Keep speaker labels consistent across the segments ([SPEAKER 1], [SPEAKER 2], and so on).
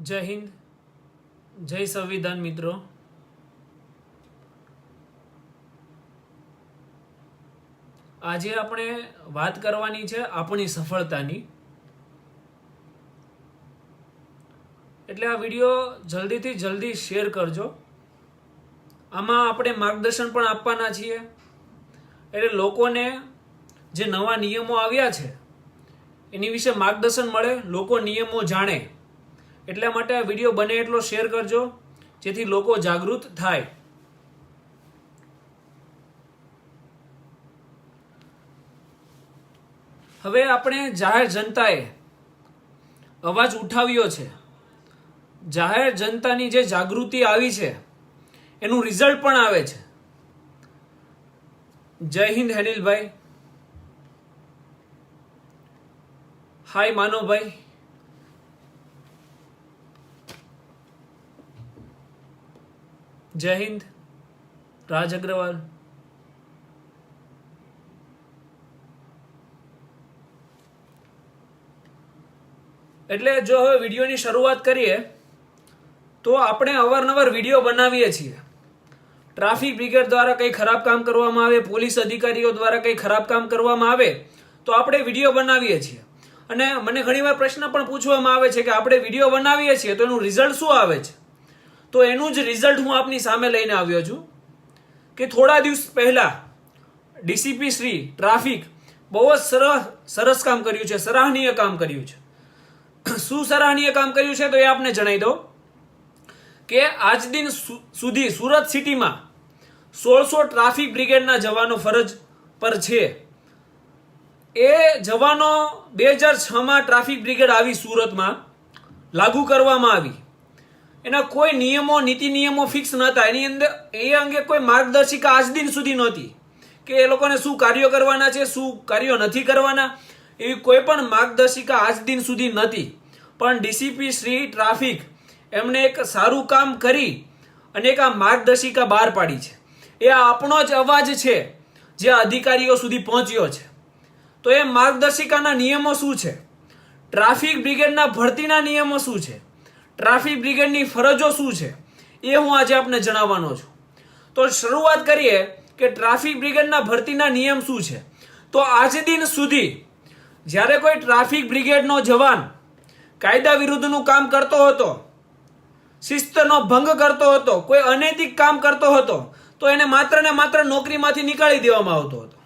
[SPEAKER 1] જય હિન્દ. જય સંવિધાન મિત્રો. આજે આપણે વાત કરવાની છે આપણી સફળતાની. એટલે આ વીડિયો જલ્દીથી જલ્દી શેર કરજો. આમાં આપણે માર્ગદર્શન પણ આપવાના છીએ. એટલે લોકોને જે નવા નિયમો આવ્યા છે, એની વિશે માર્ગદર્શન મળે, લોકો નિયમો જાણે. એટલા માટે આ વીડિયો બને એટલો શેર કરજો, જેથી લોકો જાગૃત થાય. હવે આપણે જાહેર જનતાએ અવાજ ઉઠાવ્યો છે. જાહેર જનતાની જે જાગૃતિ આવી છે, એનું રિઝલ્ટ પણ આવે છે. જય હિન્દ, હેનિલભાઈ. હાય માનવભાઈ. જય હિન્દ. રાજ અગ્રવાલ. એટલે જો હવે વિડીયોની શરૂઆત કરીએ, તો આપણે અવારનવાર વીડિયો બનાવીએ છીએ. ટ્રાફિક બ્રિગેડ દ્વારા કંઈ ખરાબ કામ કરવામાં આવે, પોલીસ અધિકારીઓ દ્વારા કંઈ ખરાબ કામ કરવામાં આવે, તો આપણે વીડિયો બનાવીએ છીએ. અને મને ઘણીવાર પ્રશ્ન પણ પૂછવામાં આવે છે કે આપણે વીડિયો બનાવીએ છીએ તો એનું રિઝલ્ટ શું આવે છે? તો એનું જ રિઝલ્ટ હું આપની સામે લઈને આવ્યો છું કે થોડા દિવસ પહેલા ડીસીપી શ્રી ટ્રાફિક બહુ જ સરસ સરસ કામ કર્યું છે, સરાહનીય કામ કર્યું છે. શું સરાહનીય કામ કર્યું છે તો એ આપને જણાવી દો કે આજ દિન સુધી સુરત સિટીમાં સોળસો ટ્રાફિક બ્રિગેડના જવાનો ફરજ પર છે. એ જવાનો બે હજાર છમાં ટ્રાફિક બ્રિગેડ આવી સુરતમાં લાગુ કરવામાં આવી. એના કોઈ નિયમો, નીતિ નિયમો ફિક્સ નહોતા. એની અંદર, એ અંગે કોઈ માર્ગદર્શિકા આજ દિન સુધી નહોતી. કે એ લોકોને શું કાર્યો કરવાના છે, શું કાર્યો નથી કરવાના, એવી કોઈ પણ માર્ગદર્શિકા આજ દિન સુધી નથી પણ ડીસીપી શ્રી ટ્રાફિક એમણે એક સારું કામ કરી અને એક આ માર્ગદર્શિકા બહાર પાડી છે. એ આપણો જ અવાજ છે, જે અધિકારીઓ સુધી પહોંચ્યો છે. તો એ માર્ગદર્શિકાના નિયમો શું છે? ટ્રાફિક બ્રિગેડના ભરતીના નિયમો શું છે? ટ્રાફિક બ્રિગેડની ફરજો શું છે? એ હું આજે આપને જણાવવાનો છું. તો શરૂઆત કરીએ કે ટ્રાફિક બ્રિગેડના ભરતીના નિયમ શું છે? તો આજ દિન સુધી જ્યારે કોઈ ટ્રાફિક બ્રિગેડનો જવાન કાયદા વિરુદ્ધનું કામ કરતો હતો, શિસ્તનો ભંગ કરતો હતો, કોઈ અનૈતિક કામ કરતો હતો, તો એને માત્ર ને માત્ર નોકરીમાંથી નીકાળી દેવામાં આવતો હતો.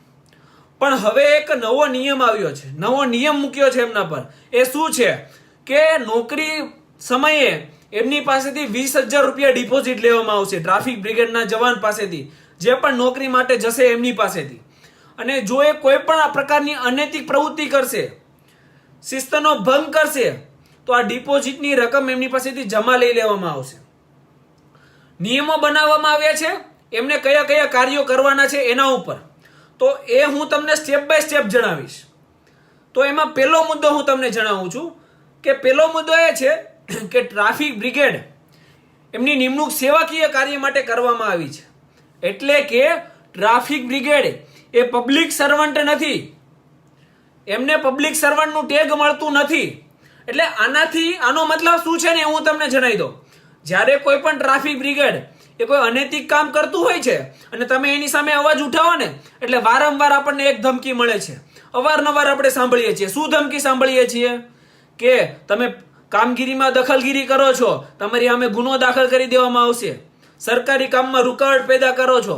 [SPEAKER 1] પણ હવે એક નવો નિયમ આવ્યો છે. નવો નિયમ મૂક્યો છે એમના પર. એ શું છે? કે નોકરી સમયે એમની પાસેથી વીસ હજાર રૂપિયા ડિપોઝિટ લેવામાં આવશે ટ્રાફિક બ્રિગેડના જવાન પાસેથી, જે પણ નોકરી માટે જશે એમની પાસેથી. અને જો એ કોઈ પણ આ પ્રકારની અનૈતિક પ્રવૃત્તિ કરશે, શિસ્તનો ભંગ કરશે, તો આ ડિપોઝિટની રકમ એમની પાસેથી જમા લઈ લેવામાં આવશે. નિયમો બનાવવામાં આવ્યા છે, એમને કયા કયા કાર્યો કરવાના છે એના ઉપર. તો એ હું તમને સ્ટેપ બાય સ્ટેપ જણાવીશ. તો એમાં પહેલો મુદ્દો હું તમને જણાવું છું કે પહેલો મુદ્દો એ છે કે ટ્રાફિક બ્રિગેડ એમની નિમણૂક સેવાકીય કાર્ય માટે કરવામાં આવી છે. એટલે કે ટ્રાફિક બ્રિગેડ એ પબ્લિક સર્વન્ટ નથી. એમને પબ્લિક સર્વન્ટનું ટેગ મળતું નથી. એટલે આનાથી આનો મતલબ શું છે ને હું તમને જણાવી દઉં. જ્યારે કોઈ પણ ટ્રાફિક બ્રિગેડ એ કોઈ અનૈતિક કામ કરતું હોય છે અને તમે એની સામે અવાજ ઉઠાવો ને, એટલે વારંવાર આપણને એક ધમકી મળે છે. અવારનવાર આપણે સાંભળીએ છીએ. શું ધમકી સાંભળીએ છીએ? કે તમે કામગીરીમાં દખલગીરી કરો છો, તમારી સામે ગુનો દાખલ કરી દેવામાં આવશે. સરકારી કામમાં રૂકાવટ પેદા કરો છો,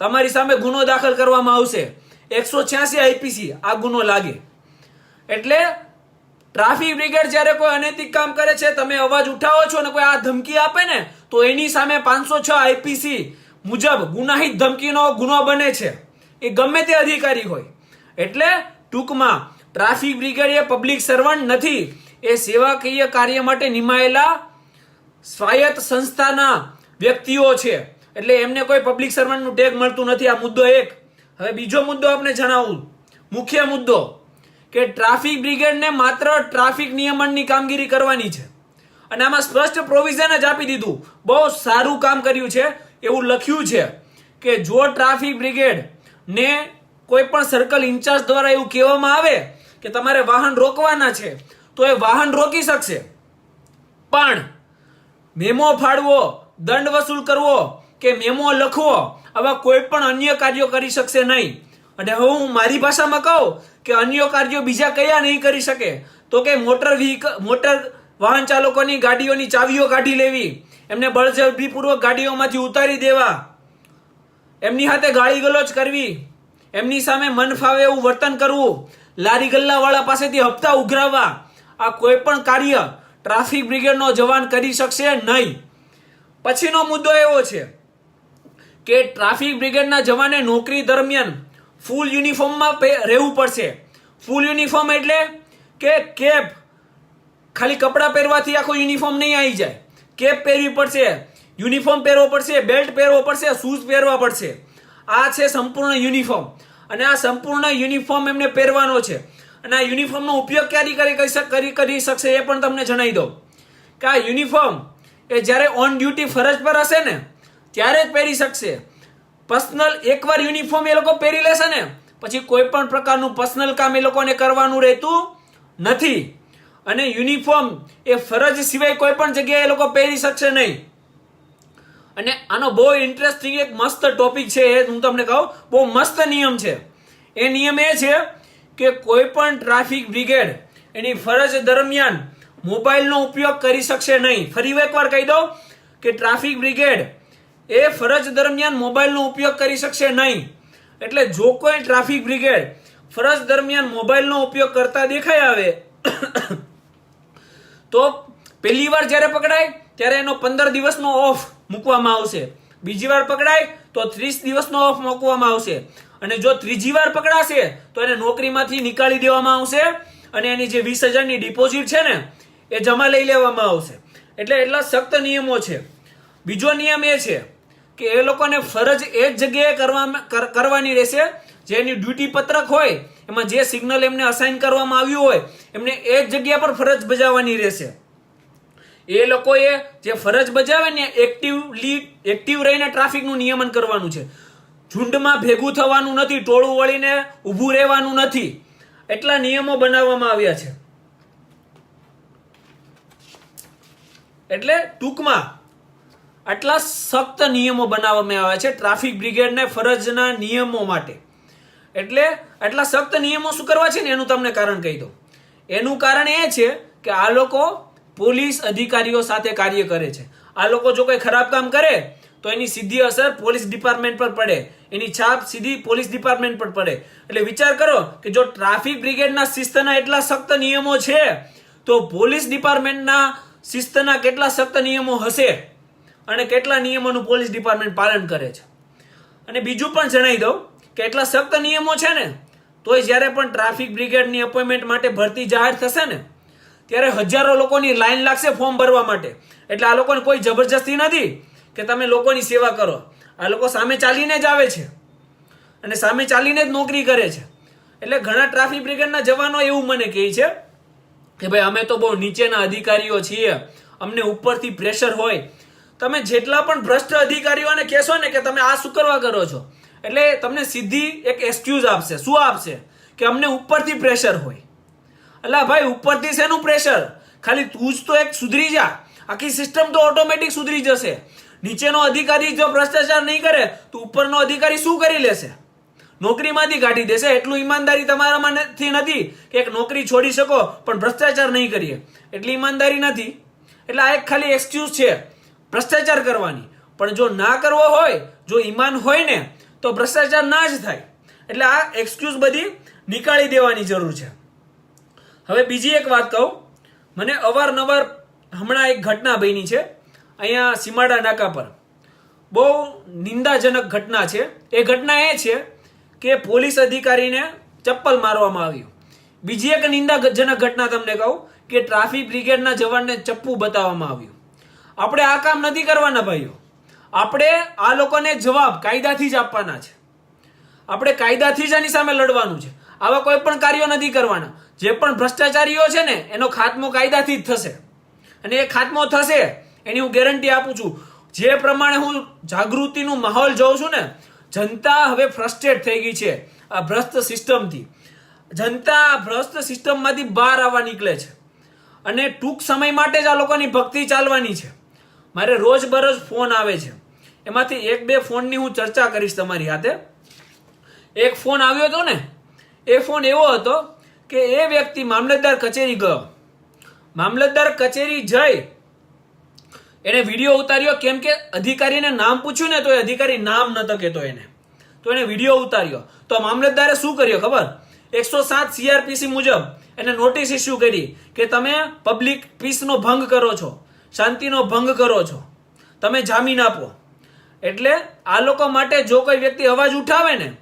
[SPEAKER 1] તમારી સામે ગુનો દાખલ કરવામાં આવશે. એકસો છ્યાસી આઈપીસી આ ગુનો લાગે. એટલે ટ્રાફિક બ્રિગેડ જ્યારે કોઈ અનૈતિક કામ કરે છે, તમે અવાજ ઉઠાવો છો ને કોઈ આ ધમકી આપે ને, તો એની સામે પાંચસો છ આઈપીસી મુજબ ગુનાહિત ધમકીનો ગુનો બને છે. એ ગમે તે અધિકારી હોય. એટલે ટૂંકમાં ટ્રાફિક બ્રિગેડ એ પબ્લિક સર્વન્ટ નથી એ સેવાકીય કાર્ય માટે નિમાયેલા સ્વાયત્ત સંસ્થાના વ્યક્તિઓ છે. એટલે એમને કોઈ પબ્લિક સર્વન્ટનું ટેગ મળતું નથી. આ મુદ્દો એક. હવે બીજો મુદ્દો આપણે જણાવું. મુખ્ય મુદ્દો કે ટ્રાફિક બ્રિગેડને માત્ર ટ્રાફિક નિયમનની કામગીરી કરવાની છે. અને આમાં સ્પષ્ટ પ્રોવિઝન જ આપી દીધું. બહુ સારું કામ કર્યું છે. એવું લખ્યું છે કે જો ટ્રાફિક બ્રિગેડ ને કોઈ પણ સર્કલ ઇન્ચાર્જ દ્વારા એવું કહેવામાં આવે કે તમારે વાહન રોકવાના છે તો એ વાહન રોકી શકશે. પણ મેમો ફાડવો દંડ વસૂલ કરવો કે મેમો લખવો આવા કોઈ પણ અન્ય કાર્યો કરી શકશે નહીં. અને હવે હું મારી ભાષામાં કહું કે અન્ય કાર્યો બીજા કયા નહીં કરી શકે, તો કે મોટર વ્હીકલ મોટર વાહન ચાલકોની ગાડીઓની ચાવીઓ કાઢી લેવી, એમને બળજબરીપૂર્વક ગાડીઓમાંથી ઉતારી દેવા, એમની સાથે ગાળી ગલોચ કરવી, એમની સામે મન ફાવે એવું વર્તન કરવું, લારી ગલ્લાવાળા પાસેથી હપ્તા ઉઘરાવવા આ કોઈ પણ કાર્ય ટ્રાફિક બ્રિગેડનો જવાન કરી શકશે નહીં. પછીનો મુદ્દો એવો છે કે ટ્રાફિક બ્રિગેડના જવાને નોકરી દરમિયાન ફૂલ યુનિફોર્મમાં રહેવું પડશે. ફૂલ યુનિફોર્મ એટલે કે કેપ. ખાલી કપડાં પહેરવાથી આખો યુનિફોર્મ નહીં આવી જાય. કેપ પહેરવી પડશે, યુનિફોર્મ પહેરવો પડશે, બેલ્ટ પહેરવો પડશે, શૂઝ પહેરવા પડશે. આ છે સંપૂર્ણ યુનિફોર્મ. અને આ સંપૂર્ણ યુનિફોર્મ એમને પહેરવાનો છે. અને આ યુનિફોર્મનો ઉપયોગ ક્યારે કરી કરી કરી શકશે એ પણ તમને જણાવી દઉં. કે આ યુનિફોર્મ એ જ્યારે ઓન ડ્યુટી ફરજ પર હશે ને, ત્યારે જ પહેરી શકશે. પર્સનલ એકવાર યુનિફોર્મ એ લોકો પહેરી લેશે ને, પછી કોઈ પણ પ્રકારનું પર્સનલ કામ એ લોકોને કરવાનું રહેતું નથી. અને યુનિફોર્મ એ ફરજ સિવાય કોઈ પણ જગ્યાએ એ લોકો પહેરી શકશે નહીં. અને આનો બહુ ઇન્ટરેસ્ટિંગ એક મસ્ત ટોપિક છે એ હું તમને કહું. બહુ મસ્ત નિયમ છે. એ નિયમ એ છે કે કોઈ પણ ટ્રાફિક બ્રિગેડ એની ફરજ દરમિયાન મોબાઈલનો ઉપયોગ કરી શકશે નહીં. ફરી એકવાર કહી દો કે ટ્રાફિક બ્રિગેડ એ ફરજ દરમિયાન મોબાઈલનો ઉપયોગ કરી શકશે નહીં. એટલે જો કોઈ ટ્રાફિક બ્રિગેડ ફરજ દરમિયાન મોબાઈલનો ઉપયોગ કરતા દેખાય આવે, તો પહેલી વાર જ્યારે પકડાય, ત્યારે એનો પંદર દિવસનો ઓફ મૂકવામાં આવશે. બીજી વાર પકડાય, તો ત્રીસ દિવસનો ઓફ મૂકવામાં આવશે. અને જો ત્રીજી વાર પકડાશે, તો એને નોકરીમાંથી નીકાળી દેવામાં આવશે અને એની જે વીસ હજારની ડિપોઝિટ છે ને, એ જમા લઈ લેવામાં આવશે. એટલે એટલા સખ્ત નિયમો છે. બીજો નિયમ એ છે કે એ લોકોને ફરજ એ જ જગ્યાએ કરવામાં, કર- કરવાની રહેશે, જે એની ડ્યુટી પત્રક હોય, એમાં જે સિગ્નલ એમને અસાઇન કરવામાં આવ્યું હોય, એમને એ જ જગ્યા પર ફરજ બજાવવાની રહેશે. એ લોકોએ જે ફરજ બજાવે ને એક્ટિવલી એક્ટિવ રહીને ટ્રાફિકનું નિયમન કરવાનું છે. ઝુંડમાં ભેગું થવાનું નથી, ટોળું વળીને ઊભું રહેવાનું નથી. એટલા નિયમો બનાવવામાં આવ્યા છે. એટલે ટૂંકમાં આટલા સખ્ત નિયમો બનાવવામાં આવ્યા છે ટ્રાફિક બ્રિગેડને ફરજના નિયમો માટે. એટલે આટલા સખ્ત નિયમો શું કરવા છે ને? એનું તમને કારણ કહી દો એનું કારણ એ છે કે આ લોકો પોલીસ અધિકારીઓ સાથે કાર્ય કરે છે. આ લોકો જો કોઈ ખરાબ કામ કરે, તો એની સીધી અસર પોલીસ ડિપાર્ટમેન્ટ પર પડે. એની છાપ સીધી પોલીસ ડિપાર્ટમેન્ટ પર પડે. એટલે વિચાર કરો કે જો ટ્રાફિક બ્રિગેડના શિસ્તના એટલા સખ્ત નિયમો છે, તો પોલીસ ડિપાર્ટમેન્ટના શિસ્તના કેટલા સખ્ત નિયમો હશે અને કેટલા નિયમોનું પોલીસ ડિપાર્ટમેન્ટ પાલન કરે છે? અને બીજું પણ જણાવી દઉં કે એટલા સખ્ત નિયમો છે ને, તોય જ્યારે પણ ટ્રાફિક બ્રિગેડની અપોઇન્ટમેન્ટ માટે ભરતી જાહેર થશે ને, ત્યારે હજારો લોકોની લાઈન લાગશે ફોર્મ ભરવા માટે. એટલે આ લોકોને કોઈ જબરજસ્તી નથી કે તમે લોકોની સેવા કરો. આ લોકો સામે ચાલીને જ આવે છે. અને સામે ચાલીને જ નોકરી કરે છે. એટલે ઘણા ટ્રાફિક બ્રિગેડના જવાનો એવું મને કહે છે કે ભાઈ, અમે તો બહુ નીચેના અધિકારીઓ છીએ. અમને ઉપરથી પ્રેશર હોય. તમે જેટલા પણ ભ્રષ્ટ અધિકારીઓને કહેશો ને કે તમે આ શું કરવા કરો છો? એટલે તમને સીધી એક એક્સક્યુઝ આપશે. શું આપશે? કે અમને ઉપરથી પ્રેશર હોય. અલા ભાઈ, ઉપરથી શેનું પ્રેશર ખાલી તું જ તો એક સુધરી જા. આખી સિસ્ટમ તો ઓટોમેટિક સુધરી જશે. નીચેનો અધિકારી જો ભ્રષ્ટાચાર નહીં કરે, તો ઉપરનો અધિકારી શું કરી લેશે? નોકરીમાંથી કાઢી દેશે. એટલું ઈમાનદારી તમારામાં નથી નથી કે એક નોકરી છોડી શકો, પણ ભ્રષ્ટાચાર નહીં કરીએ. એટલી ઈમાનદારી નથી. એટલે આ એક ખાલી એક્સક્યુઝ છે, ભ્રષ્ટાચાર કરવાની. પણ જો ના કરવો હોય, જો ઈમાન હોય ને, તો ભ્રષ્ટાચાર ના જ થાય. એટલે આ એક્સક્યુઝ બધી નીકાળી દેવાની જરૂર છે. હવે બીજી એક વાત કહું. મને અવારનવાર હમણાં એક ઘટના બની છે. અહીંયા સીમાડા નાકા પર. બહુ નિંદાજનક ઘટના છે. એ ઘટના એ છે કે પોલીસ અધિકારીને ચપ્પલ મારવામાં આવ્યું બીજી એક નિંદાજનક ઘટના તમને કહું કે ટ્રાફિક બ્રિગેડના જવાનને ચપ્પુ બતાવવામાં આવ્યું આપણે આ કામ નથી કરવાના ભાઈઓ. આપણે આ લોકોને જવાબ કાયદાથી જ આપવાના છે. આપણે કાયદાથી જ આની સામે લડવાનું છે. આવા કોઈ પણ કાર્યો નથી કરવાના. જે પણ ભ્રષ્ટાચારીઓ છે ને, એનો ખાત્મો કાયદાથી જ થશે. અને એ ખાત્મો થશે એની હું ગેરંટી આપું છું. જે પ્રમાણે હું જાગૃતિનું માહોલ જોઉં છું ને, જનતા હવે ફ્રસ્ટ્રેટ થઈ ગઈ છે આ ભ્રષ્ટ સિસ્ટમથી જનતા આ ભ્રષ્ટ સિસ્ટમમાંથી બહાર આવવા નીકળે છે. અને ટૂંક સમય માટે જ આ લોકોની ભક્તિ ચાલવાની છે. મારે રોજબરોજ ફોન આવે છે. એમાંથી એક બે ફોનની હું ચર્ચા કરીશ તમારી સાથે એક ફોન આવ્યો હતો ને, એ ફોન એવો હતો કે એ વ્યક્તિ મામલતદાર કચેરી ગયો. મામલતદાર કચેરી જઈ એને વીડિયો ઉતાર્યો કેમ કે અધિકારીને નામ પૂછ્યું ને તો એ અધિકારી નામ નતો કહેતો એને. તો એને વીડિયો ઉતાર્યો. તો મામલતદારે શું કર્યો ખબર? એકસો સાત સીઆરપીસી મુજબ એને નોટિસ ઇસ્યુ કરી કે તમે પબ્લિક પીસનો ભંગ કરો છો, શાંતિનો ભંગ કરો છો. તમે જામીન આપો. એટલે આ લોકો માટે જો કોઈ વ્યક્તિ અવાજ ઉઠાવે ને,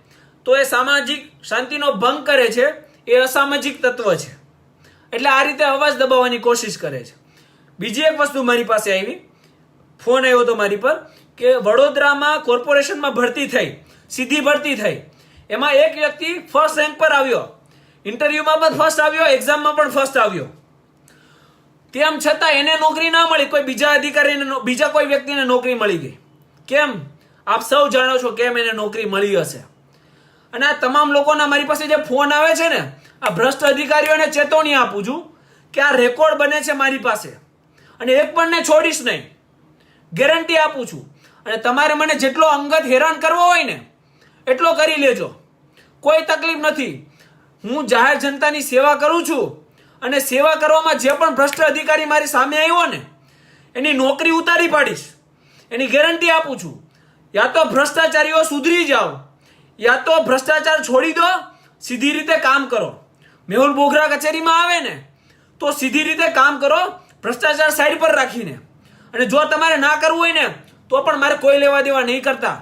[SPEAKER 1] તો એ સામાજિક શાંતિનો ભંગ કરે છે, એ અસામાજિક તત્વ છે. એટલે આ રીતે અવાજ દબાવવાની કોશિશ કરે છે. બીજી એક વસ્તુ મારી પાસે આવી. ફોન આવ્યો હતો મારી પર કે વડોદરામાં કોર્પોરેશનમાં ભરતી થઈ, સીધી ભરતી થઈ. એમાં એક વ્યક્તિ ફર્સ્ટ રેન્ક પર આવ્યો. ઇન્ટરવ્યુમાં પણ ફર્સ્ટ આવ્યો એક્ઝામમાં પણ ફર્સ્ટ આવ્યો. તેમ છતાં એને નોકરી ના મળી, કોઈ બીજા અધિકારીને બીજા કોઈ વ્યક્તિને નોકરી મળી ગઈ. કેમ? આપ સૌ જાણો છો કેમ એને નોકરી મળી હશે. અને આ તમામ લોકોના મારી પાસે જે ફોન આવે છે ને, આ ભ્રષ્ટ અધિકારીઓને ચેતવણી આપું છું કે આ રેકોર્ડ બને છે મારી પાસે. અને એક પણ ને છોડીશ નહીં. ગેરંટી આપું છું. અને તમારે મને જેટલો અંગત હેરાન કરવો હોય ને, એટલો કરી લેજો. કોઈ તકલીફ નથી. હું જાહેર જનતાની સેવા કરું છું અને સેવા કરવામાં જે પણ ભ્રષ્ટ અધિકારી મારી સામે આવ્યો ને, એની નોકરી ઉતારી પાડીશ. એની ગેરંટી આપું છું. યા તો ભ્રષ્ટાચારીઓ સુધરી જાઓ, યા તો ભ્રષ્ટાચાર છોડી દો, સીધી રીતે કામ કરો. મેહુલ બોઘરા કચેરીમાં આવે ને, તો સીધી રીતે કામ કરો, ભ્રષ્ટાચાર સાઈડ પર રાખીને. અને જો તમારે ના કરવું હોય ને, તો પણ મારે કોઈ લેવા દેવા નહીં કરતા.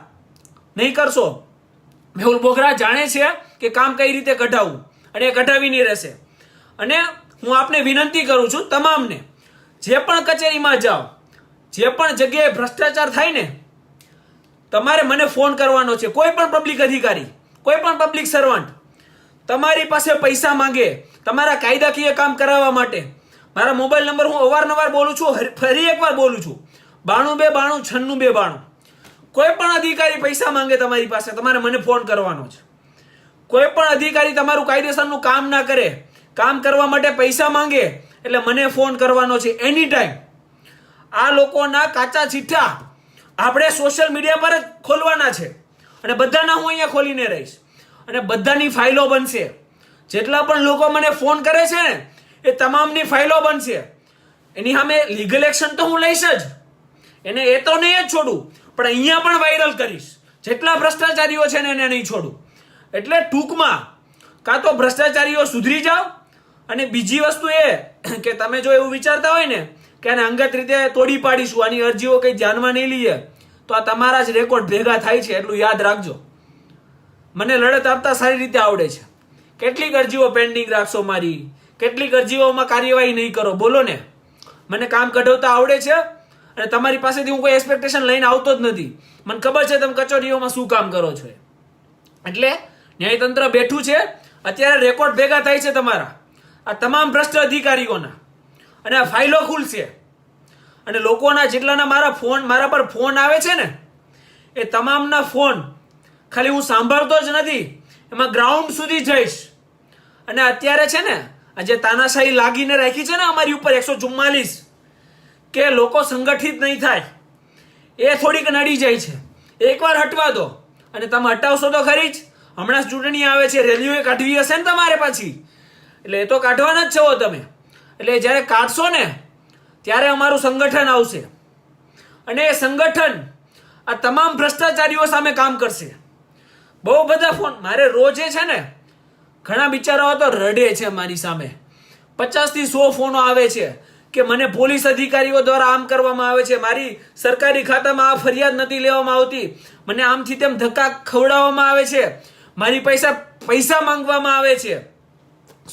[SPEAKER 1] નહીં કરશો. મેહુલ બોગરા જાણે છે કે કામ કઈ રીતે કઢાવવું અને એ કઢાવી નહીં રહેશે. અને હું આપને વિનંતી કરું છું તમામને, જે પણ કચેરીમાં જાઓ, જે પણ જગ્યાએ ભ્રષ્ટાચાર થાય ને, તમારે મને ફોન કરવાનો છે. કોઈ પણ પબ્લિક અધિકારી, કોઈ પણ પબ્લિક સર્વન્ટ, તમારી પાસે પૈસા માંગે, તમારા કાયદાકીય કામ કરાવવા માટે મારા મોબાઈલ નંબર હું અવારનવાર બોલું છું ફરી એકવાર બોલું છું. બાણું બે બાણું, છન્નું બે બાણું. કોઈ પણ અધિકારી પૈસા માંગે તમારી પાસે, તમારે મને ફોન કરવાનો છે. કોઈ પણ અધિકારી તમારું કાયદેસરનું કામ ના કરે, કામ કરવા માટે પૈસા માંગે, એટલે મને ફોન કરવાનો છે એની ટાઈમ આ લોકોના કાચા ચીઠ્ઠા આપણે સોશિયલ મીડિયા પર જ ખોલવાના છે. અને બધાના હું અહીંયા ખોલીને રહીશ. અને બધાની ફાઇલો બનશે. જેટલા પણ લોકો મને ફોન કરે છે ને એ તમામની ફાઇલો બનશે. એની સામે લીગલ એક્શન તો હું લઈશ જ. એને એ તો નહીં જ છોડું, પણ અહીંયા પણ વાયરલ કરીશ. જેટલા ભ્રષ્ટાચારીઓ છે ને એને નહીં છોડું. એટલે ટૂંકમાં, કાં તો ભ્રષ્ટાચારીઓ સુધરી જાઓ, અને બીજી વસ્તુ એ કે તમે જો એવું વિચારતા હોય ને કે આને અંગત રીતે તોડી પાડીશું, આની અરજીઓ કંઈ ધ્યાનમાં નહીં લઈએ, તો આ તમારા જ રેકોર્ડ ભેગા થાય છે એટલું યાદ રાખજો. મને લડત આપતા સારી રીતે આવડે છે. કેટલીક અરજીઓ પેન્ડિંગ રાખશો મારી. કેટલીક અરજીઓમાં કાર્યવાહી નહીં કરો. બોલો ને. મને કામ કઢાવતા આવડે છે અને તમારી પાસેથી હું કોઈ એક્સપેક્ટેશન લઈને આવતો જ નથી. મને ખબર છે તમે કચોરીઓમાં શું કામ કરો છો. એટલે ન્યાયતંત્ર બેઠું છે. અત્યારે રેકોર્ડ ભેગા થાય છે તમારા. આ તમામ ભ્રષ્ટ અધિકારીઓના. અને આ ફાઇલો ખુલશે. અને લોકોના જેટલાના મારા ફોન મારા પર ફોન આવે છે ને, એ તમામના ફોન ખાલી હું સાંભળતો જ નથી. એમાં ગ્રાઉન્ડ સુધી જઈશ. અને અત્યારે છે ને જે તાનાશાહી લાગીને રાખી છે ને અમારી ઉપર એકસો ચુમ્માલીસ, કે લોકો સંગઠિત નહીં થાય. એ થોડીક નડી જાય છે. એકવાર હટવા દો. અને તમે હટાવશો તો ખરી જ. હમણાં ચૂંટણી આવે છે, રેલીઓ કાઢવી હશે ને તમારે પાછી. એટલે એ તો કાઢવાના જ છો તમે. એટલે જ્યારે કાઢશો ને, ત્યારે અમારું સંગઠન આવશે. અને એ સંગઠન આ તમામ ભ્રષ્ટાચારીઓ સામે કામ કરશે. બહુ બધા ફોન, મારે રોજે છે ને ઘણા બિચારાઓ તો રડે છે મારી સામે. પચાસથી સો ફોનો આવે છે કે મને પોલીસ અધિકારીઓ દ્વારા આમ કરવામાં આવે છે. મારી સરકારી ખાતામાં આ ફરિયાદ નથી લેવામાં આવતી. મને આમથી તેમ ધક્કા ખવડાવવામાં આવે છે. મારી પૈસા પૈસા માંગવામાં આવે છે.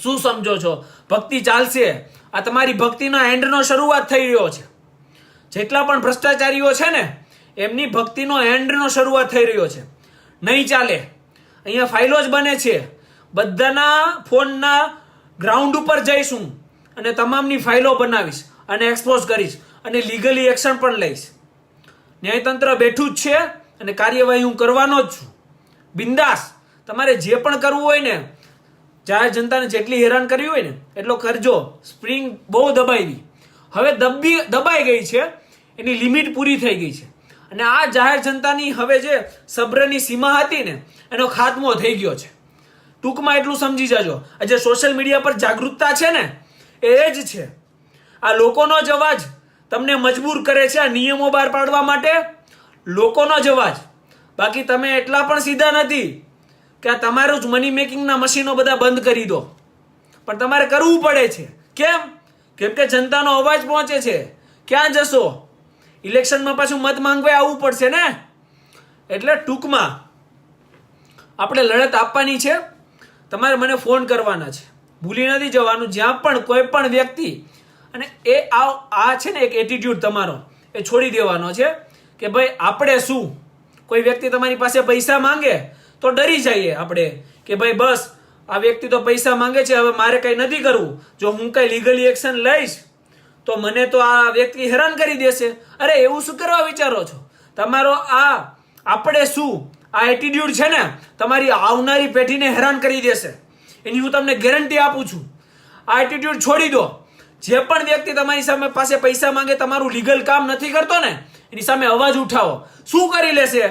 [SPEAKER 1] શું સમજો છો? ભક્તિ ચાલશે. આ તમારી ભક્તિનો એન્ડનો શરૂઆત થઈ રહ્યો છે. જેટલા પણ ભ્રષ્ટાચારીઓ છે ને, એમની ભક્તિનો એન્ડનો શરૂઆત થઈ રહ્યો છે. નહીં ચાલે. અહીંયા ફાઇલો જ બને છે. બધાના ફોનના ગ્રાઉન્ડ ઉપર જઈશું અને તમામની ફાઇલો બનાવીશ અને એક્સપોઝ કરીશ અને લીગલી એક્શન પણ લઈશ. ન્યાયતંત્ર બેઠું જ છે અને કાર્યવાહી હું કરવાનો જ છું. બિંદાસ, તમારે જે પણ કરવું હોય ને, જાહેર જનતાને જેટલી હેરાન કરવી હોય ને, એટલો કરજો. સ્પ્રિંગ બહુ દબાવી. હવે દબી દબાઈ ગઈ છે, એની લિમિટ પૂરી થઈ ગઈ છે. અને આ જાહેર જનતાની હવે જે સબ્રની સીમા હતી ને, એનો ખાત્મો થઈ ગયો છે. ટૂંકમાં એટલું સમજી જાજો. જે સોશિયલ મીડિયા પર જાગૃતતા છે ને, એ જ છે. આ લોકોનો જ અવાજ તમને મજબૂર કરે છે આ નિયમો બહાર પાડવા માટે. લોકોનો જ અવાજ. બાકી તમે એટલા પણ સીધા નથી કે આ તમારું જ મની મેકિંગના મશીનો બધા બંધ કરી દો. પણ તમારે કરવું પડે છે. કેમ? કેમ કે જનતાનો અવાજ પહોંચે છે. ક્યાં જશો? ઇલેક્શનમાં પાછું મત માંગવા આવવું પડશે ને? એટલે ટૂંકમાં આપણે લડત આપવાની છે. તમારે મને ફોન કરવાના છે. ભૂલી નથી જવાનું. જ્યાં પણ કોઈ પણ વ્યક્તિ, અને એ આ આ છે ને એક એટીટ્યુડ તમારો, એ છોડી દેવાનો છે કે ભાઈ, આપણે શું? કોઈ વ્યક્તિ તમારી પાસે પૈસા માંગે તો ડરી જઈએ આપણે કે ભાઈ, બસ, આ વ્યક્તિ તો પૈસા માંગે છે, હવે મારે કંઈ નથી કરવું. જો હું કંઈ લીગલી એક્શન લઈશ, તો મને તો આ વ્યક્તિ હેરાન કરી દેશે. અરે, એવું શું કરવા વિચારો છો? તમારો આ, આપણે શું? આ એટીટ્યુડ છે ને, તમારી આવનારી પેઢીને હેરાન કરી દેશે. એની હું તમને ગેરંટી આપું છું. આ એટીટ્યુડ છોડી દો. જે પણ વ્યક્તિ તમારી સામે પાસે પૈસા માંગે, તમારું લીગલ કામ નથી કરતો ને, એની સામે અવાજ ઉઠાવો. શું કરી લેશે?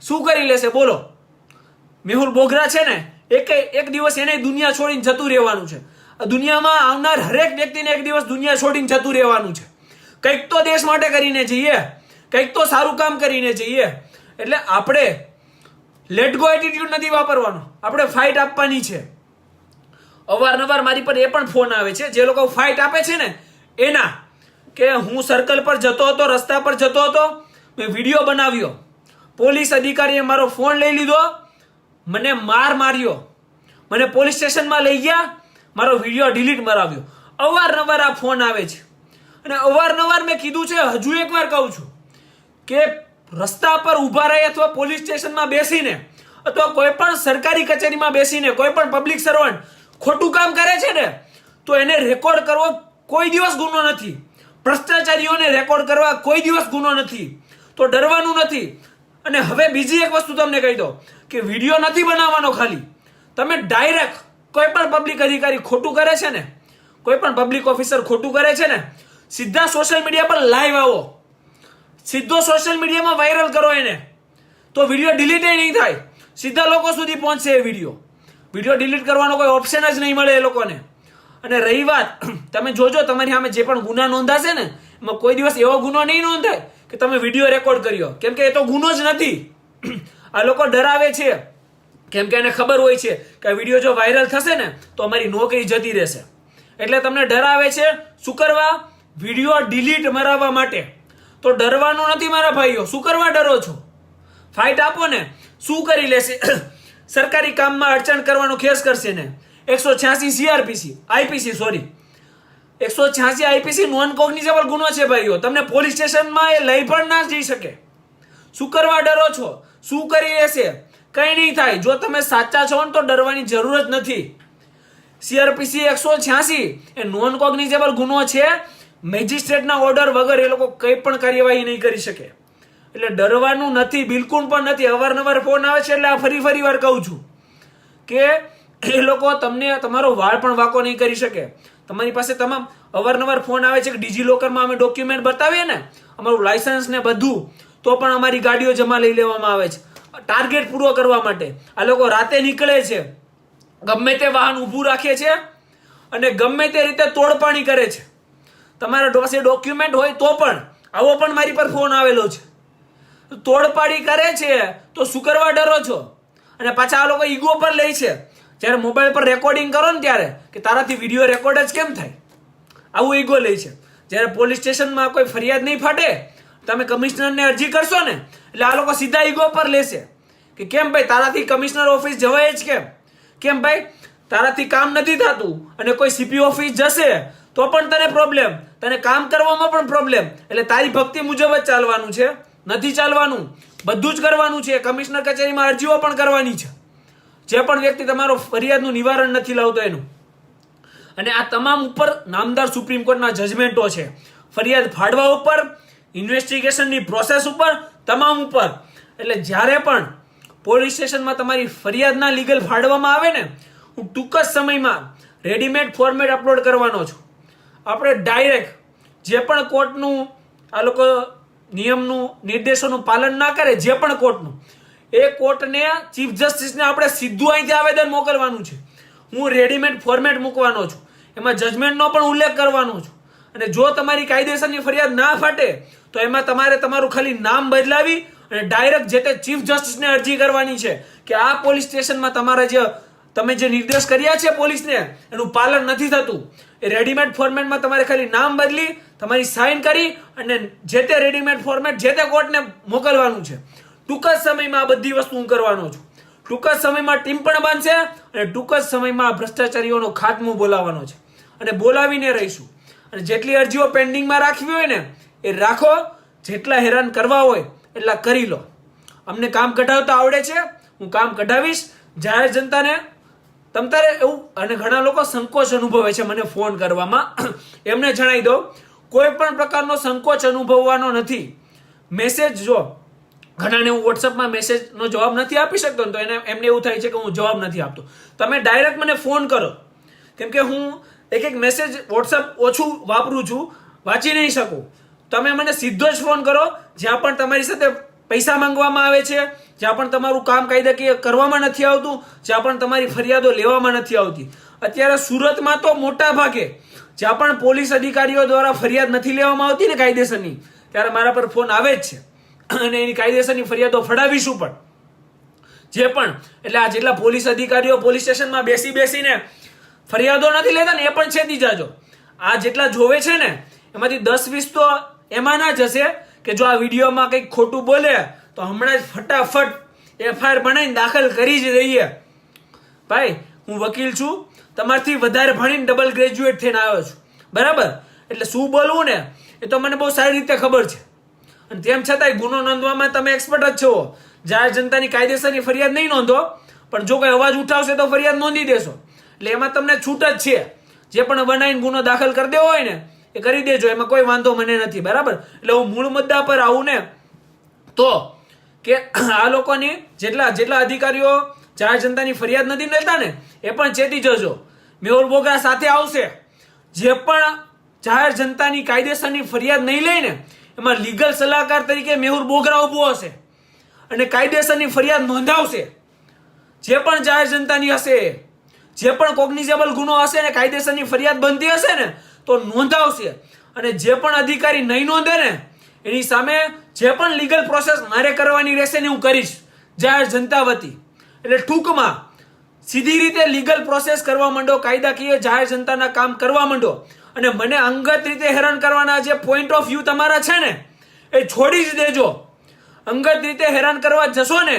[SPEAKER 1] શું કરી લેશે? બોલો. મેહુલ બોગરા છે ને, એક એક દિવસ એને દુનિયા છોડીને જતું રહેવાનું છે. દુનિયામાં આવનાર હરેક વ્યક્તિને એક દિવસ દુનિયા છોડીને જતું રહેવાનું છે. કંઈક તો દેશ માટે કરીને જઈએ, કંઈક તો સારું કામ કરીને જઈએ. એટલે આપણે લેટ ગો એટીટ્યુડ નથી વાપરવાનો. આપણે ફાઇટ આપવાની છે. અવારનવાર મારી પર એ પણ ફોન આવે છે. જે લોકો ફાઇટ આપે છે ને, એના કે હું સર્કલ પર જતો હતો, રસ્તા પર જતો હતો, મેં વીડિયો બનાવ્યો. પોલીસ અધિકારીએ મારો ફોન લઈ લીધો. મને માર માર્યો. મને પોલીસ સ્ટેશનમાં લઈ ગયા. મારો વીડિયો ડિલીટ મરાવ્યો અવારનવાર આ ફોન આવે છે. અને અવારનવાર મેં કીધું છે, હજુ એકવાર કહું છું કે રસ્તા પર ઊભા રહી અથવા પોલીસ સ્ટેશનમાં બેસીને, અથવા કોઈ પણ સરકારી કચેરીમાં બેસીને કોઈ પણ પબ્લિક સર્વન્ટ ખોટું કામ કરે છે ને, તો એને રેકોર્ડ કરવો કોઈ દિવસ ગુનો નથી. ભ્રષ્ટાચારીઓને રેકોર્ડ કરવા કોઈ દિવસ ગુનો નથી. તો ડરવાનું નથી. અને હવે બીજી એક વસ્તુ તમને કહી દો કે વીડિયો નથી બનાવવાનો ખાલી. તમે ડાયરેક્ટ કોઈ પણ પબ્લિક અધિકારી ખોટું કરે છે ને કોઈ પણ પબ્લિક ઓફિસર ખોટું કરે છે ને, સીધા સોશિયલ મીડિયા પર લાઈવ આવો. સીધો સોશિયલ મીડિયામાં વાયરલ કરો એને. તો વીડિયો ડિલીટ નહીં થાય. સીધા લોકો સુધી પહોંચશે એ વીડિયો વીડિયો ડિલીટ કરવાનો કોઈ ઓપ્શન જ નહીં મળે એ લોકોને. અને રહી વાત, તમે જોજો, તમારી સામે જે પણ ગુના નોંધાશે ને, એમાં કોઈ દિવસ એવો ગુનો નહીં નોંધાય કે તમે વીડિયો રેકોર્ડ કર્યો. કેમ કે એ તો ગુનો જ નથી. આ લોકો ડરાવે છે. કેમ કે એને ખબર હોય છે કે વીડિયો જો વાયરલ થશે ને, તો અમારી નોકરી જતી રહેશે. એટલે તમને ડરાવે છે શું કરવા? વીડિયો ડિલીટ મરાવવા માટે. તો ડરવાનું નથી મારા ભાઈઓ. શું કરવા ડરો છો? ફાઇટ આપો ને. શું કરી લેશે? સરકારી કામમાં અડચણ કરવાનો ખેસ કરશે ને. એકસો છ્યાસી સીઆરપીસી આઈપીસી સોરી એકસો છ્યાસી આઈપીસી નોન કોગ્નિઝેબલ ગુનો છે ભાઈઓ. તમને પોલીસ સ્ટેશનમાં એ લઈ પણ ના જઈ શકે. શું કરવા ડરો છો? શું કરી લેશે? કંઈ નહીં થાય. જો તમે સાચા છો ને તો ડરવાની જરૂર જ નથી. સીઆરપીસી એકસો છ્યાસી એ નોન કોગ્નિઝેબલ ગુનો છે. મેજિસ્ટ્રેટના ઓર્ડર વગર એ લોકો કંઈ પણ કાર્યવાહી નહીં કરી શકે. એટલે ડરવાનું નથી, બિલકુલ પણ નથી. અવારનવાર ફોન આવે છે એટલે આ ફરી ફરી વાર કહું છું કે એ લોકો તમને, તમારો વાળ પણ વાંકો નહીં કરી શકે. તમારી પાસે તમામ અવારનવાર ફોન આવે છે કે ડિજિલોકરમાં અમે ડોક્યુમેન્ટ બતાવીએ ને, અમારું લાયસન્સ ને બધું, તો પણ અમારી ગાડીઓ જમા લઈ લેવામાં આવે છે. ટાર્ગેટ પૂરો કરવા માટે. આ લોકો રાતે નીકળે છે. ગમે તે વાહન ઊભું રાખે છે અને ગમે તે રીતે તોડપાણી કરે છે. તમારા પાસે ડોક્યુમેન્ટ હોય તો પણ. આવો પણ મારી પર ફોન આવેલો છે. તોડપાડી કરે છે, તો શું કરવા ડરો છો. અને પાછા આ લોકો ઈગો પર લે છે. જ્યારે મોબાઈલ પર રેકોર્ડિંગ કરો ને ત્યારે, કે તારાથી વીડિયો રેકોર્ડ જ કેમ થાય? આવું ઈગો લે છે. જ્યારે પોલીસ સ્ટેશનમાં કોઈ ફરિયાદ નહીં ફાટે તમે કમિશનરને અરજી કરશો ને, એટલે આ લોકો સીધા ઈગો પર લેશે કે કેમ ભાઈ, તારાથી કમિશનર ઓફિસ જવાય જ કેમ? કેમ ભાઈ, તારાથી કામ નથી થતું અને કોઈ સીપી ઓફિસ જશે, તો પણ તને પ્રોબ્લેમ તને કામ કરવામાં પણ પ્રોબ્લેમ એટલે તારી ભક્તિ મુજબ જ ચાલવાનું છે. નથી ચાલવાનું, બધું જ કરવાનું છે. કમિશનર કચેરીમાં અરજીઓ પણ કરવાની છે. જે પણ વ્યક્તિ તમારો ફરિયાદનું નિવારણ નથી લાવતો એનું. અને આ તમામ ઉપર નામદાર સુપ્રીમ કોર્ટના જજમેન્ટો છે. ફરિયાદ ફાડવા ઉપર ઇન્વેસ્ટિગેશનની પ્રોસેસ ઉપર, તમામ ઉપર. એટલે જ્યારે પણ પોલીસ સ્ટેશનમાં તમારી ફરિયાદના લીગલ ફાડવામાં આવે ને, હું ટૂંક જ સમયમાં રેડીમેડ ફોર્મેટ અપલોડ કરવાનો છું. આપણે ડાયરેક્ટ જે પણ કોર્ટનું આ લોકો નિયમનું, નિર્દેશોનું પાલન ના કરે, જે પણ કોર્ટનું, એ કોર્ટને ચીફ જસ્ટિસને આપણે સીધું અહીંથી આવેદન મોકલવાનું છે. હું રેડીમેડ ફોર્મેટ મૂકવાનો છું. એમાં જજમેન્ટનો પણ ઉલ્લેખ કરવાનો છું. અને જો તમારી કાયદેસરની ફરિયાદ ના ફાટે, તો એમાં તમારે તમારું ખાલી નામ બદલાવી અને ડાયરેક્ટ જે તે ચીફ જસ્ટિસને અરજી કરવાની છે કે આ પોલીસ સ્ટેશનમાં તમારા જે, તમે જે નિર્દેશ કર્યા છે પોલીસને, એનું પાલન નથી થતું. એ રેડીમેડ ફોર્મેટમાં તમારે ખાલી નામ બદલી તમારી સાઇન કરી અને જે તે રેડીમેડ ફોર્મેટ જે તે કોર્ટને મોકલવાનું છે. ટૂંક જ સમયમાં આ બધી વસ્તુ હું કરવાનો છું. ટૂંક જ સમયમાં ટીમ પણ બનશે અને ટૂંક જ સમયમાં આ ભ્રષ્ટાચારીઓનો ખાતમો બોલાવવાનો છે. અને બોલાવીને રહીશું. અને જેટલી અરજીઓ પેન્ડિંગમાં રાખવી હોય ને, એ રાખો. જેટલા હેરાન કરવા હોય, એટલા કરી લો. અમને કામ કઢાવતા આવડે છે. હું કામ કઢાવીશ. જાહેર જનતાને તમ તારે એવું, અને ઘણા લોકો સંકોચ અનુભવે છે મને ફોન કરવામાં. એમને જણાવી દો કોઈ પણ પ્રકારનો સંકોચ અનુભવવાનો નથી. મેસેજ જો ઘણાને હું વોટ્સઅપમાં મેસેજનો જવાબ નથી આપી શકતો તો એને એમને એવું થાય છે કે હું જવાબ નથી આપતો. તમે ડાયરેક્ટ મને ફોન કરો. કેમ કે હું એક એક મેસેજ વોટ્સઅપ ઓછું વાપરું છું, વાંચી નહીં શકું. તમે મને સીધો જ ફોન કરો, જ્યાં પણ તમારી સાથે પૈસા માંગવામાં આવે છે, જ્યાં પણ તમારું કામ કાયદાકીય કરવામાં નથી આવતું, જ્યાં પણ તમારી ફરિયાદો લેવામાં નથી આવતી. અત્યારે સુરતમાં તો મોટા ભાગે જ્યાં પણ પોલીસ અધિકારીઓ દ્વારા ફરિયાદ નથી લેવામાં આવતી ને કાયદેસરની, ત્યારે મારા પર ફોન આવે જ છે. અને એની કાયદેસરની ફરિયાદો ફડાવીશું પણ. જે પણ, એટલે આ જેટલા પોલીસ અધિકારીઓ પોલીસ સ્ટેશનમાં બેસી બેસીને ફરિયાદો નથી લેતા ને એ પણ છેતી જાજો. આ જેટલા જોવે છે ને, એમાંથી દસ વીસ તો એમાં ના જશે કે જો આ વિડીયોમાં કંઈક ખોટું બોલે, તો હમણાં જ ફટાફટ એફઆઈઆર બનાવીને દાખલ કરી જ દઈએ. ભાઈ, હું વકીલ છું તમારથી વધારે ભણીને ડબલ ગ્રેજ્યુએટ થઈને આવ્યો છું. બરાબર? એટલે શું બોલવું ને? એ તો મને બહુ સારી રીતે ખબર છે. અને તેમ છતાંય ગુનો નોંધવામાં તમે એક્સપર્ટ જ છો. જાહેર જનતાની કાયદેસરની ફરિયાદ નહીં નોંધો. પણ જો કોઈ અવાજ ઉઠાવશે તો ફરિયાદ નોંધી દેશો. એટલે એમાં તમને છૂટ જ છે. જે પણ બનાવીને ગુનો દાખલ કરી દેવો હોય ને, એ કરી દેજો. એમાં કોઈ વાંધો મને નથી. બરાબર? એટલે હું મૂળ મુદ્દા પર આવું ને, તો કે આ લોકોની જેટલા જેટલા અધિકારીઓ જાહેર જનતાની ફરિયાદ નથી લેતા ને, એ પણ ચેતી જજો. મેહુલ બોગરા સાથે આવશે. જે પણ જાહેર જનતાની કાયદેસરની ફરિયાદ નહીં લઈને એમાં લીગલ સલાહકાર તરીકે મેહુલ બોગરા ઊભો હશે અને કાયદેસરની ફરિયાદ નોંધાવશે. જે પણ જાહેર જનતાની હશે, જે પણ કોગ્નિઝેબલ ગુનો હશે ને કાયદેસરની ફરિયાદ બનતી હશે ને, તો નોંધાવશે. અને જે પણ અધિકારી નહીં નોંધે ને, એની સામે જે પણ લીગલ પ્રોસેસ મારે કરવાની રહેશે ને, હું કરીશ. જાહેર જનતા વતી. એટલે ટૂંકમાં સીધી રીતે લીગલ પ્રોસેસ કરવા માંડો, કાયદાકીય જાહેર જનતાના કામ કરવા માંડો. અને મને અંગત રીતે હેરાન કરવાના જે પોઈન્ટ ઓફ વ્યૂ તમારા છે ને, એ છોડી જ દેજો. અંગત રીતે હેરાન કરવા જશો ને,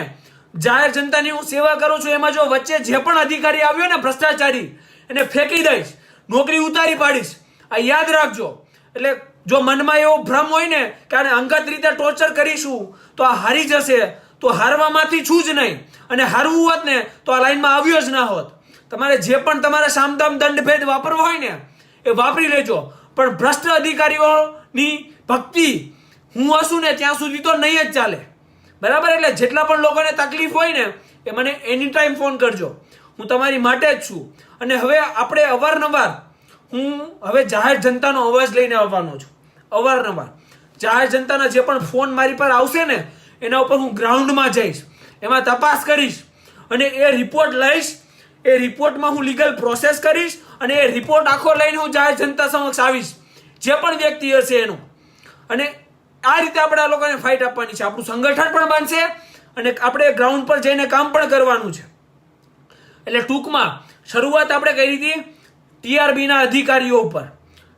[SPEAKER 1] જાહેર જનતાની હું સેવા કરું છું, એમાં જો વચ્ચે જે પણ અધિકારી આવ્યો ને ભ્રષ્ટાચારી, એને ફેંકી દઈશ, નોકરી ઉતારી પાડીશ. આ યાદ રાખજો. એટલે જો મનમાં એવો ભ્રમ હોય ને કે આને અંગત રીતે ટોર્ચર કરીશું, તો આ હારી જશે. તો હારવામાંથી છું જ નહીં. અને હારવું હોત ને, તો આ લાઈનમાં આવ્યો જ ના હોત. તમારે જે પણ તમારે સામદામ દંડભેદ વાપરવો હોય ને, એ વાપરી લેજો. પણ ભ્રષ્ટ અધિકારીઓની ભક્તિ હું હશું ને ત્યાં સુધી તો નહીં જ ચાલે. બરાબર? એટલે જેટલા પણ લોકોને તકલીફ હોય ને, એ મને એની ટાઈમ ફોન કરજો. હું તમારી માટે જ છું. અને હવે આપણે અવારનવાર, હું હવે જાહેર જનતાનો અવાજ લઈને આવવાનો છું. અવારનવાર. જાહેર જનતાના જે પણ ફોન મારી પર આવશે ને એના ઉપર હું ગ્રાઉન્ડમાં જઈશ. એમાં તપાસ કરીશ અને એ રિપોર્ટ લઈશ. એ રિપોર્ટમાં હું લીગલ પ્રોસેસ કરીશ અને એ રિપોર્ટ આખો લઈને હું જાહેર જનતા સમક્ષ આવીશ. જે પણ વ્યક્તિ હશે એનો. અને આ રીતે આપણે આ લોકોને ફાઇટ આપવાની છે. આપણું સંગઠન પણ બનશે અને આપણે ગ્રાઉન્ડ પર જઈને કામ પણ કરવાનું છે. એટલે ટૂંકમાં શરૂઆત આપણે કરી હતી ટીઆરબીના અધિકારીઓ ઉપર.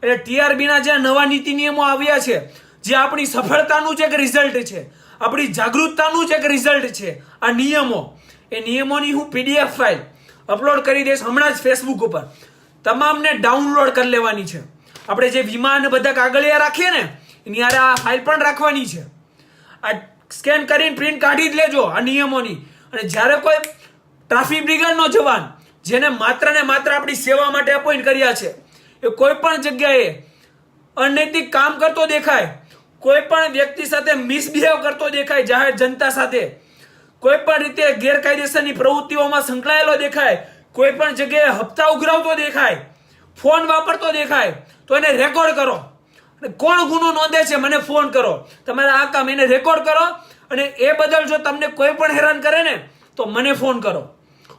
[SPEAKER 1] એટલે ટીઆરબીના જે નવા નીતિ નિયમો આવ્યા છે, જે આપણી સફળતાનું જ એક રિઝલ્ટ છે. આપણી જાગૃતતાનું જ એક રિઝલ્ટ છે. આ નિયમો. એ નિયમોની હું પીડીએફ ફાઇલ અપલોડ કરી દઈશ હમણાં જ ફેસબુક ઉપર. તમામને ડાઉનલોડ કરી લેવાની છે. આપણે જે વીમા અને બધા કાગળિયા રાખીએ ને, એની હારે આ ફાઇલ પણ રાખવાની છે. આ સ્કેન કરીને પ્રિન્ટ કાઢી જ લેજો આ નિયમોની. અને જ્યારે કોઈ ટ્રાફિક બ્રિગેડનો જવાન, જેને માત્ર ને માત્ર આપણી સેવા માટે અપોઇન્ટ કર્યા છે, એ કોઈ પણ જગ્યાએ અનૈતિક કામ કરતો દેખાય કોઈ પણ વ્યક્તિ સાથે મિસબિહેવ કરતો દેખાય, જાહેર જનતા સાથે. કોઈ પણ રીતે ગેરકાયદેસરની પ્રવૃત્તિઓમાં સંકળાયેલો દેખાય કોઈ પણ જગ્યાએ હપ્તા ઉઘરાવતો દેખાય, ફોન વાપરતો દેખાય, તો એને રેકોર્ડ કરો. અને કોણ ગુનો નોંધે છે, મને ફોન કરો. તમારા આ કામ એને રેકોર્ડ કરો અને એ બદલ જો તમને કોઈ પણ હેરાન કરે ને, તો મને ફોન કરો.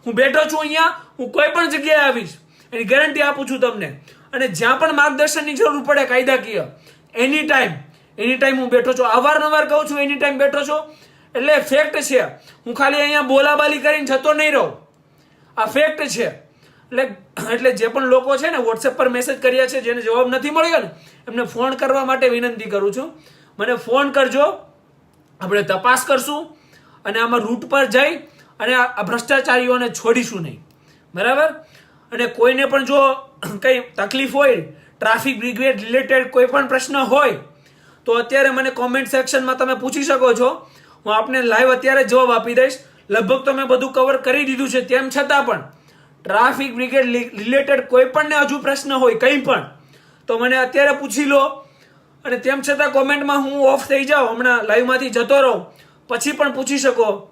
[SPEAKER 1] હું બેઠો છું અહીંયા, હું કોઈ પણ જગ્યાએ આવીશ, એની ગેરંટી આપું છું તમને. અને જ્યાં પણ માર્ગદર્શનની જરૂર પડે કાયદાકીય, એની ટાઈમ એની ટાઈમ હું બેઠો છું, અવારનવાર કહું છું એની ટાઈમ બેઠો છો, એટલે ફેક્ટ છે. હું ખાલી અહીંયા બોલાબાલી કરીને જતો નહીં રહું. આ ફેક્ટ છે. એટલે એટલે જે પણ લોકો છે ને વોટ્સએપ પર મેસેજ કર્યા છે, જેને જવાબ નથી મળ્યો ને, એમને ફોન કરવા માટે વિનંતી કરું છું. મને ફોન કરજો. આપણે તપાસ કરશું અને આમાં રૂટ પર જઈ અને આ ભ્રષ્ટાચારીઓને છોડીશું નહીં. બરાબર? અને કોઈને પણ જો કંઈ તકલીફ હોય ટ્રાફિક બ્રિગેડ રિલેટેડ કોઈ પણ પ્રશ્ન હોય તો અત્યારે મને કોમેન્ટ સેક્શનમાં તમે પૂછી શકો છો. હું આપને લાઈવ અત્યારે જવાબ આપી દઈશ. લગભગ તો મેં બધું કવર કરી દીધું છે, તેમ છતાં પણ ટ્રાફિક બ્રિગેડ રિલેટેડ કોઈ પણને હજુ પ્રશ્ન હોય, કંઈ પણ, તો મને અત્યારે પૂછી લો. અને તેમ છતાં કોમેન્ટમાં હું ઓફ થઈ જાઉં, હમણાં લાઈવમાંથી જતો રહું. પછી પણ પૂછી શકો.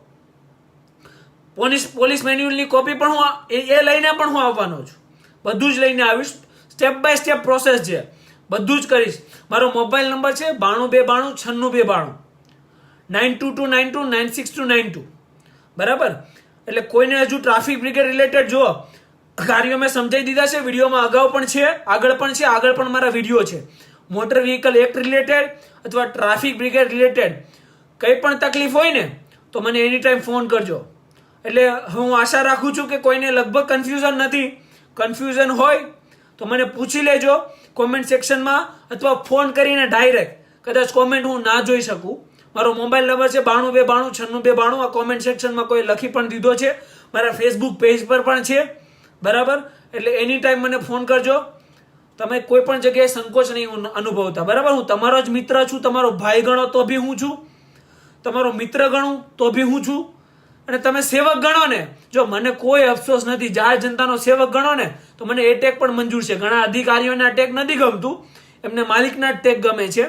[SPEAKER 1] પોલીસ પોલીસ મેન્યુઅલની કોપી પણ હું એ લઈને પણ હું આવવાનો છું. બધું જ લઈને આવીશ. સ્ટેપ બાય સ્ટેપ પ્રોસેસ છે. બધું જ કરીશ. મારો મોબાઈલ નંબર છે બાણું બે બાણું છન્નું બે બાણું. Nine two two nine two nine six two nine two. બરાબર? એટલે કોઈને હજુ ટ્રાફિક બ્રિગેડ રિલેટેડ જુઓ, કાર્યો મેં સમજાવી દીધા છે, વિડીયોમાં અગાઉ પણ છે, આગળ પણ છે, આગળ પણ મારા વીડિયો છે. મોટર વ્હીકલ એક્ટ રિલેટેડ અથવા ટ્રાફિક બ્રિગેડ રિલેટેડ કંઈ પણ તકલીફ હોય ને, તો મને એની ટાઈમ ફોન કરજો. એટલે હું આશા રાખું છું કે કોઈને લગભગ કન્ફ્યુઝન નથી. કન્ફ્યુઝન હોય તો મને પૂછી લેજો. કોમેન્ટ સેક્શનમાં અથવા ફોન કરીને ડાયરેક્ટ કદાચ કોમેન્ટ હું ના જોઈ શકું. મારો મોબાઈલ નંબર છે બાણું બે બાણું છન્નું બે બાણું. આ કોમેન્ટ સેક્શનમાં કોઈ લખી પણ દીધો છે. મારા ફેસબુક પેજ પર પણ છે. બરાબર? એટલે એની ટાઈમ મને ફોન કરજો. તમે કોઈ પણ જગ્યાએ સંકોચ નહીં અનુભવતા. બરાબર? હું તમારો જ મિત્ર છું. તમારો ભાઈ ગણો તો બી હું છું. તમારો મિત્ર ગણું તો બી હું છું. અને તમે સેવક ગણો ને. જો મને કોઈ અફસોસ નથી, જાહેર જનતાનો સેવક ગણો ને, તો મને એ ટેગ પણ મંજૂર છે. ઘણા અધિકારીઓને આ ટેગ નથી ગમતું. એમને માલિકના જ ટેગ ગમે છે.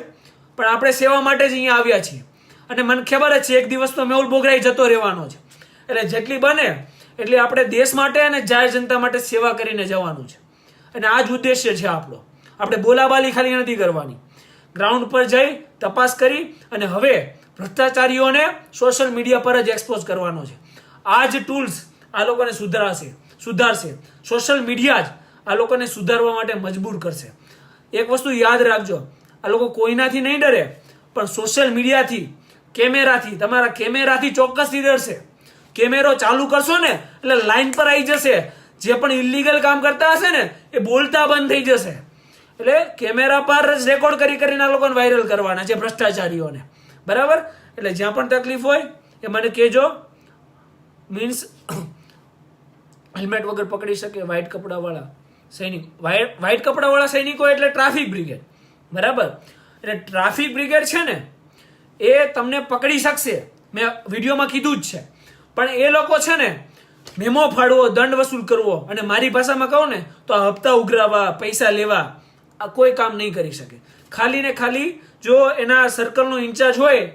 [SPEAKER 1] પણ આપણે સેવા માટે જ અહીંયા આવ્યા છીએ. અને મને ખબર જ છે, એક દિવસ તો મેહુલ બોગરાઈ જતો રહેવાનો છે. એટલે જેટલી બને, એટલી આપણે દેશ માટે અને જાહેર જનતા માટે સેવા કરીને જવાનું છે. અને આ જ ઉદ્દેશ્ય છે આપણો. આપણે બોલાબાલી ખાલી નથી કરવાની. ગ્રાઉન્ડ પર જઈ, તપાસ કરી, અને હવે ભ્રષ્ટાચારીઓને સોશિયલ મીડિયા પર જ એક્સપોઝ કરવાનો છે. આ જ ટૂલ્સ આ લોકોને સુધારશે સુધારશે. સોશિયલ મીડિયા જ આ લોકોને સુધારવા માટે મજબૂર કરશે. એક વસ્તુ યાદ રાખજો, આ લોકો કોઈનાથી નહીં ડરે, પણ સોશિયલ મીડિયાથી કેમેરાથી, તમારા કેમેરાથી ચોક્કસથી ડરશે. કેમેરો ચાલુ કરશો ને, એટલે લાઈન પર આવી જશે. જે પણ ઇલીગલ કામ કરતા હશે ને, એ બોલતા બંધ થઈ જશે. એટલે કેમેરા પર જ રેકોર્ડ કરી કરીને આ લોકોને વાયરલ કરવાના છે ભ્રષ્ટાચારીઓને. બરાબર? એટલે જ્યાં પણ તકલીફ હોય એ મને કહેજો. મીન્સ હેલ્મેટ વગર પકડી શકે વ્હાઇટ કપડાવાળા સૈનિક. વ્હાઇટ વ્હાઈટ કપડાવાળા સૈનિકો એટલે ટ્રાફિક બ્રિગેડ બરાબર? એટલે ટ્રાફિક બ્રિગેડ છે ને, એ તમને પકડી શકશે. મેં વિડીયોમાં કીધું જ છે. પણ એ લોકો છે ને, મેમો ફાડવો દંડ વસૂલ કરવો અને મારી ભાષામાં કહું ને, તો આ હપ્તા ઉઘરાવા, પૈસા લેવા, આ કોઈ કામ નહીં કરી શકે. ખાલી ને ખાલી જો એના સર્કલનો ઇન્ચાર્જ હોય,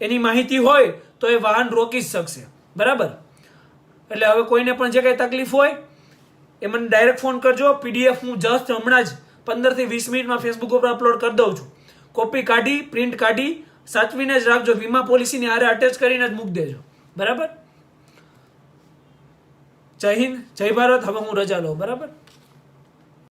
[SPEAKER 1] એની માહિતી હોય, તો એ વાહન રોકી જ શકશે. બરાબર? એટલે હવે કોઈને પણ જે કંઈ તકલીફ હોય, એ મને ડાયરેક્ટ ફોન કરજો. પીડીએફ હું જસ્ટ હમણાં જ પંદરથી વીસ મિનિટમાં ફેસબુક ઉપર અપલોડ કરી દઉં છું. કોપી કાઢી પ્રિન્ટ કાઢી, સાચવીને જ રાખજો. વીમા પોલિસીની હારે અટેચ કરીને જ મૂકી દેજો. બરાબર? જય હિન્દ, જય ભારત. હવે હું રજા લઉં. બરાબર?